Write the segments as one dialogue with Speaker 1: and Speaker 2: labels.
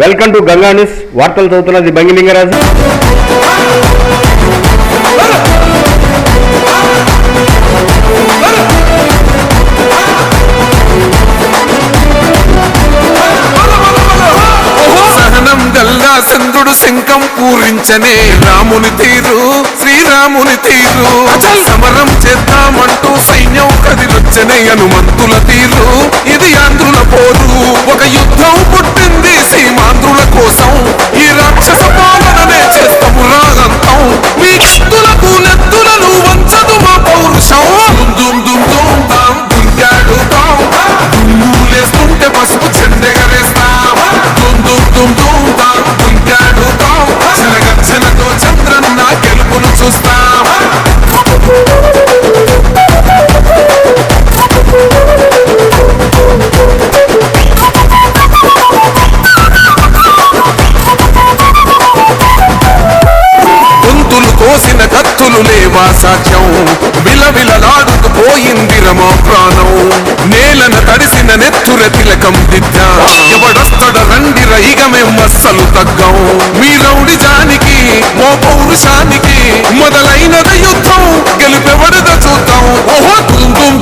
Speaker 1: Welcome to Ganga news వార్తలు చదువుతున్నది బంగిలింగరాజు
Speaker 2: సింధుడు శంఖం పూరించనే రాముని తీరు శ్రీరాముని తీరు. సమరం చేద్దామంటూ సైన్యం కదిలొచ్చనే హనుమంతుల తీరు. ఇది ఆంధ్రుల పోరు చేతులునే మా సాక్ష్యం విలవిలలాడుతూ పోయిందిర మా ప్రాణం. నేలన తడిసిన నెత్తుర తిలకం దిద్ద. ఎవడొస్తడ రండిర ఇక మేము అస్సలు తగ్గం. మీ రౌడి జానికి మో పౌరుషానికి మొదలైనది యుద్ధం. గెలుపెవడద చూద్దాం. ఓహో తుందుం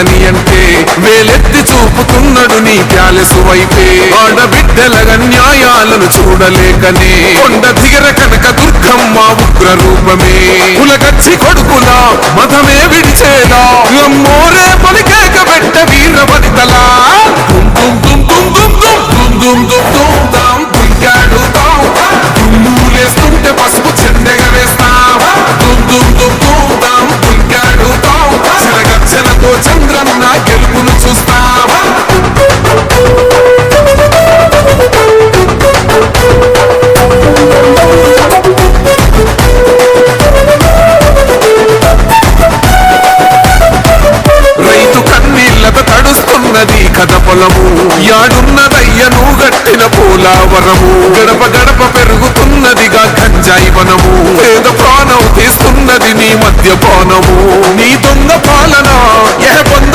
Speaker 2: అతని అంటే వేలెత్తి చూపుతున్నాడు నీ ప్యాలెస్ వైపే. ఆడబిడ్డల న్యాయాలను చూడలేకనే కొండ దిగర కనుక దుర్గమ్మ ఉగ్ర రూపమే కులగచ్చి కొడుకులా మతమే విడిచేదా? అమ్మోరే పలికే నీ దొంగ పాలన ఏ పొంద